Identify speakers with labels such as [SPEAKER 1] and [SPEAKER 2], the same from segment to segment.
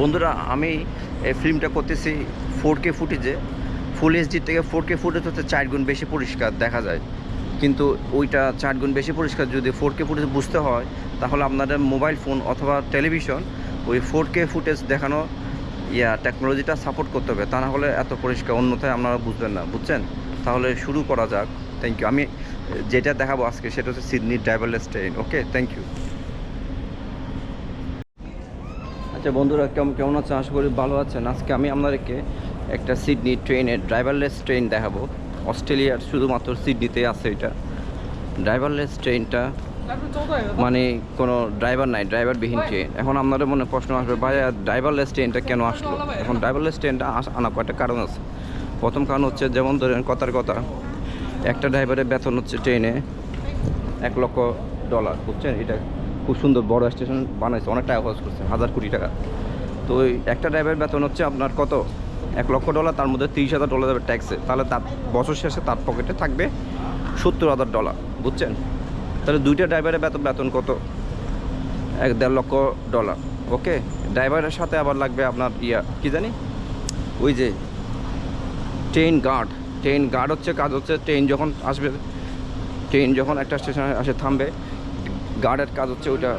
[SPEAKER 1] বন্ধুরা, আমি এই ফিল্মটা করতেছি ফোর কে ফুটেজে ফুল এইচডি থেকে ফোর কে ফুটেজ হচ্ছে চার গুণ বেশি পরিষ্কার দেখা যায়। কিন্তু ওইটা চার গুণ বেশি পরিষ্কার যদি ফোর কে ফুটেজ বুঝতে হয়, তাহলে আপনাদের মোবাইল ফোন অথবা টেলিভিশন ওই ফোর কে ফুটেজ দেখানো, ইয়া টেকনোলজিটা সাপোর্ট করতে হবে। তা না হলে এত পরিষ্কার অন্যথায় আপনারা বুঝবেন না, বুঝছেন? তাহলে শুরু করা যাক। থ্যাংক ইউ আমি যেটা দেখাবো আজকে সেটা হচ্ছে Sydney driverless train okay thank you আচ্ছা বন্ধুরা কেমন কেমন আছেন আশা করি ভালো আছেন। আজকে আমি আপনাদেরকে একটা সিডনি ট্রেনের ড্রাইভারলেস ট্রেন দেখাবো। অস্ট্রেলিয়ার শুধুমাত্র সিডনিতে আছে এটা। ড্রাইভারলেস ট্রেনটা মানে কোনো ড্রাইভার নাই ড্রাইভারবিহীন ট্রেন এখন আপনাদের মনে প্রশ্ন আসবে ভাই ড্রাইভারলেস ট্রেনটা কেন আসলো? এখন ড্রাইভারলেস ট্রেনটা আস- আনা কয়েকটা কারণ আছে। প্রথম কারণ হচ্ছে যেমন ধরেন কথার কথা একটা ড্রাইভারের বেতন হচ্ছে ট্রেনে এক লক্ষ ডলার বুঝছেন? এটা খুব সুন্দর বড় স্টেশন বানাইছে, অনেক টাকা খরচ করছে, হাজার কোটি টাকা। তো ওই একটা ড্রাইভারের বেতন হচ্ছে আপনার কত? এক লক্ষ ডলার তার মধ্যে তিরিশ হাজার ডলার যাবে ট্যাক্সে তাহলে তার বছর শেষে তার পকেটে থাকবে সত্তর হাজার ডলার বুঝছেন? তাহলে দুইটা ড্রাইভারের বেতন বেতন কত? এক দেড় লক্ষ ডলার ওকে ড্রাইভারের সাথে আবার লাগবে আপনার ইয়া, কি জানি? ওই যে ট্রেন গার্ড ট্রেন গার্ড হচ্ছে, কাজ হচ্ছে ট্রেন যখন আসবে ট্রেন যখন একটা স্টেশনে আসে থামবে গার্ডের কাজ হচ্ছে ওইটা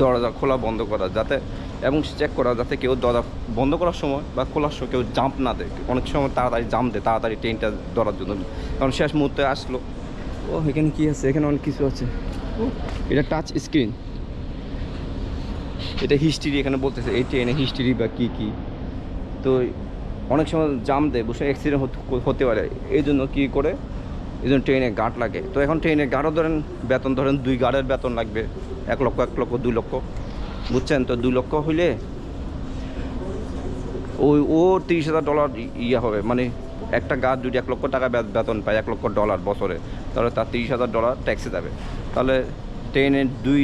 [SPEAKER 1] দরজা খোলা বন্ধ করা যাতে এবং চেক করা যাতে কেউ দরজা বন্ধ করার সময় বা খোলার সময় কেউ জাম্প না দেয়। অনেক সময় তাড়াতাড়ি জাম্প দেয় তাড়াতাড়ি ট্রেনটা ধরার জন্য। কারণ শেষ মুহূর্তে আসলো। ও এখানে কী আছে? এখানে অনেক কিছু আছে। এটা টাচ স্ক্রিন এটা হিস্ট্রি এখানে বলতেছে এই ট্রেনে হিস্ট্রি বা কী কী। তো অনেক সময় জাম দেয় বসে অ্যাক্সিডেন্ট হতে পারে। এই জন্য কী করে? এই জন্য ট্রেনে গার্ড লাগে। তো এখন ট্রেনে গার্ডও ধরেন, বেতন ধরেন দুই গার্ডের বেতন লাগবে। এক লক্ষ এক লক্ষ, দুই লক্ষ। বুঝছেন? তো দুই লক্ষ হইলে ওই ও তিরিশ হাজার ডলার ইয়ে হবে। মানে একটা গার্ড যদি এক লক্ষ টাকা বেতন পায়, এক লক্ষ ডলার বছরে, তাহলে তার তিরিশ হাজার ডলার ট্যাক্সে যাবে। তাহলে ট্রেনের দুই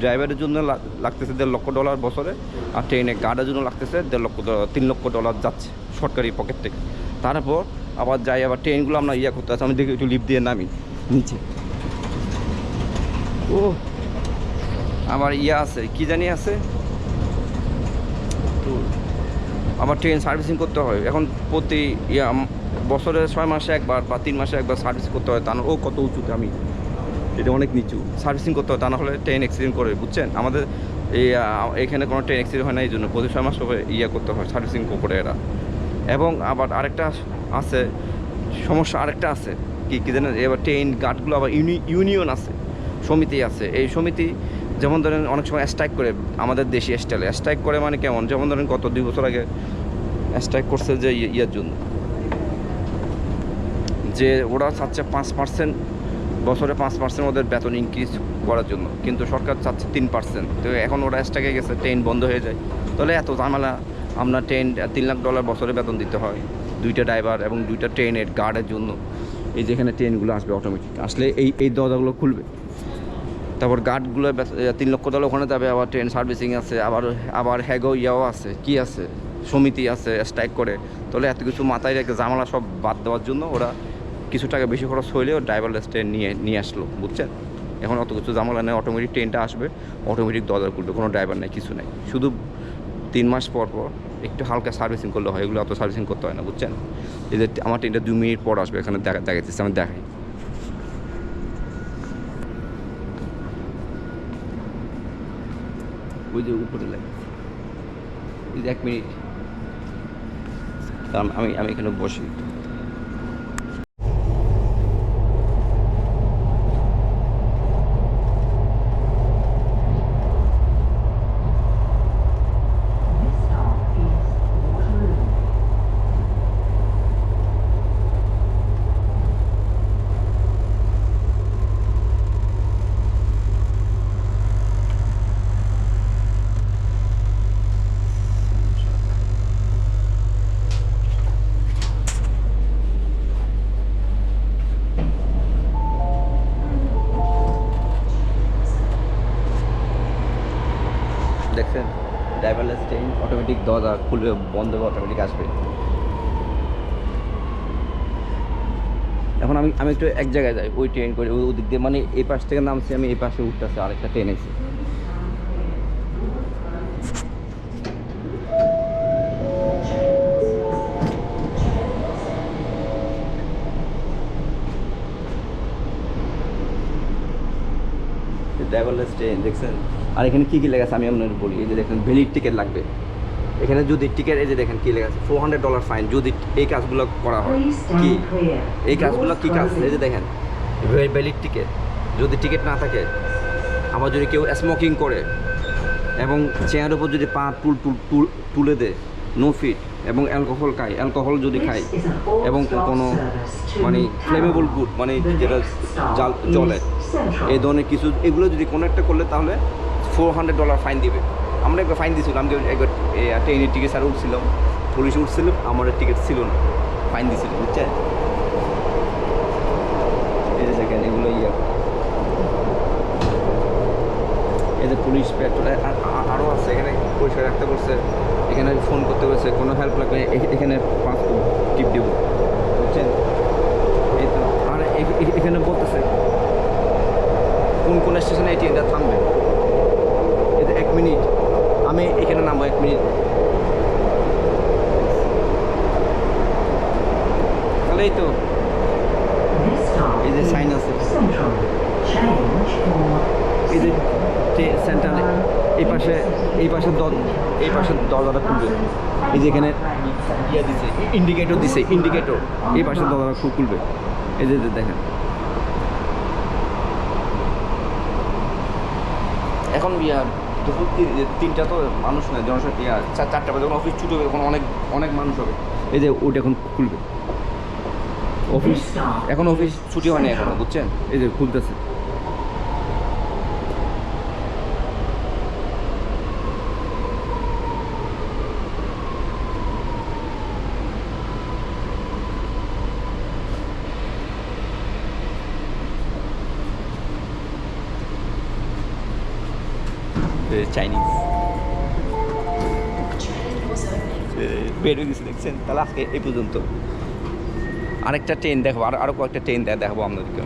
[SPEAKER 1] ড্রাইভারের জন্য লাগতেছে দেড় লক্ষ ডলার বছরে, আর ট্রেনে গার্ডের জন্য লাগতেছে দেড় লক্ষ ডলার তিন লক্ষ ডলার যাচ্ছে সরকারি পকেট থেকে। তারপর আবার যাই, আবার ট্রেনগুলো আমরা ইয়ে করতে আছে আমি দেখি একটু লিফট দিয়ে নামি। নিচে। ও, আমার ইয়া আছে, কি জানি আছে? আবার ট্রেন সার্ভিসিং করতে হয়। এখন প্রতি ইয়া বছরে ছয় মাসে একবার বা তিন মাসে একবার সার্ভিস করতে হয়। তা ও কত উঁচুতে, আমি এটা অনেক নিচু। সার্ভিসিং করতে হয়, তা না হলে ট্রেন অ্যাক্সিডেন্ট করে, বুঝছেন? আমাদের এই এখানে কোনো ট্রেন অ্যাক্সিডেন্ট হয় না, এই জন্য। প্রতি ছয় মাস ইয়ে করতে হয় সার্ভিসিং করে এরা। এবং আবার আরেকটা আছে, সমস্যা আরেকটা আছে, কি কী জানেন, এবার ট্রেন গার্ডগুলো আবার ইউনি ইউনিয়ন আছে, সমিতি আছে। এই সমিতি, যেমন ধরেন অনেক সময় স্ট্রাইক করে আমাদের দেশি স্টাইলে স্ট্রাইক করে মানে কেমন? যেমন ধরেন গত দুই বছর আগে স্ট্রাইক করছে যে ইয়ে- ইয়ের জন্য। যে ওরা চাচ্ছে পাঁচ পার্সেন্ট বছরে পাঁচ পার্সেন্ট ওদের বেতন ইনক্রিজ করার জন্য। কিন্তু সরকার চাচ্ছে তিন পার্সেন্ট তো এখন ওরা স্ট্রাইকে গেছে ট্রেন বন্ধ হয়ে যায়। তাহলে এত ঝামেলা আমরা ট্রেন, তিন লাখ ডলার বছরে বেতন দিতে হয়। দুইটা ড্রাইভার এবং দুইটা ট্রেনের গার্ডের জন্য। এই যেখানে ট্রেনগুলো আসবে অটোমেটিক আসলে এই এই দরজাগুলো খুলবে। তারপর গার্ডগুলো তিন লক্ষ ডলার ওখানে যাবে, আবার ট্রেন সার্ভিসিং আছে, আবার আবার হ্যাগো ইয়াও আছে, কি আছে? সমিতি আছে স্ট্রাইক করে। তাহলে এত কিছু মাথায় রেখে জামালা সব বাদ দেওয়ার জন্য ওরা কিছু টাকা বেশি খরচ হইলেও ড্রাইভারলেস ট্রেন নিয়ে নিয়ে আসলো, বুঝছেন? এখন অত কিছু জামালা নেই অটোমেটিক ট্রেনটা আসবে অটোমেটিক দরজা খুলবে, কোনো ড্রাইভার নেই, কিছু নেই। শুধু তিন মাস পর পর একটু হালকা সার্ভিসিং করলে হয়, এগুলো অত সার্ভিসিং করতে হয় না, বুঝছেন? এই যে আমার ট্রেনটা দু মিনিট পর আসবে, এখানে দেখা দেখাচ্ছি আমি দেখাই। ওই যে উপরে লাগে এক মিনিট। আমি আমি এখানে বসি। ড্রাইভারলেস ট্রেন অটোমেটিক দরজা খুলবে, বন্ধ হবে অটোমেটিক আসবে। এখন আমি আমি একটু এক জায়গায় যাই, ওই ট্রেন করে ওই দিক দিয়ে মানে এই পাশ থেকে নামছি, আমি এই পাশে উঠতেছি, আরেকটা ট্রেন এসে। ড্রাইভারলেস ট্রেন দেখছেন আর এখানে কী কী লেখা আছে আমি আপনাদের বলি এই যে দেখেন ভ্যালিড টিকিট লাগবে। এখানে যদি টিকিট এই যে দেখেন কী লেখা আছে ফোর হান্ড্রেড ডলার ফাইন যদি এই কাজগুলো করা হয় কি? এই কাজগুলো কী কাজ? এই যে দেখেন ভ্যালিড টিকিট যদি টিকিট না থাকে আবার যদি কেউ স্মোকিং করে এবং চেয়ারের উপর যদি পা টুল টুল টুল- তুলে দেয় নো ফিট এবং অ্যালকোহল খায় অ্যালকোহল যদি
[SPEAKER 2] all
[SPEAKER 1] এবং কোনো মানে ফ্লেমেবল গুড মানে যেটা জাল. এই ধরনের কিছু, এগুলো যদি কোনো একটা করলে তাহলে ফোর হান্ড্রেড ডলার ফাইন দিবে। আমরা একবার ফাইন দিয়েছিলাম, আমি একবার ট্রেনের টিকিট ছাড়া উঠছিলাম পুলিশ উঠছিল, আমার টিকিট ছিল না। ফাইন দিয়েছিল যে এগুলো ইয়া। যে পুলিশ পেট্রোল আরও আছে, এখানে পরিষ্কার রাখতে বলছে, এখানে ফোন করতে বলছে, কোনো হেল্প লাগবে এখানে পাঁচ টিপ দেবো বুঝছেন এই তো আর এ- এ- এখানে বলতেছে কোন কোন স্টেশনে এই ট্রেনটা থামবে। যে এক মিনিট। আমি এখানে নামবো এক মিনিট। তাহলে এই তো। এই যে sign আছে। এই যে সেন্ট্রাল এই পাশে এই পাশে এই পাশে দরজাটা খুলবে। এই যে এখানে ইয়ে দিছে ইন্ডিকেটর দিছে ইন্ডিকেটর এই পাশে দরজাটা খুব খুলবে। এই যে দেখেন। এখন বিহার দুপুর তিন- তিনটা তো মানুষ নয় জনসংখ্যা চার চারটা বাজে যখন অফিস ছুটি হবে তখন অনেক অনেক মানুষ হবে। এই যে ওটা এখন খুলবে। অফিস এখন অফিস ছুটি হয়নি এখন বুঝছেন? এই যে খুলতেছে। চাইনিজ বের হয়ে গেছে দেখছেন তাহলে আজকে এই পর্যন্ত। আরেকটা ট্রেন দেখব আর আরও কয়েকটা ট্রেন দেখাবো আপনাদেরকে।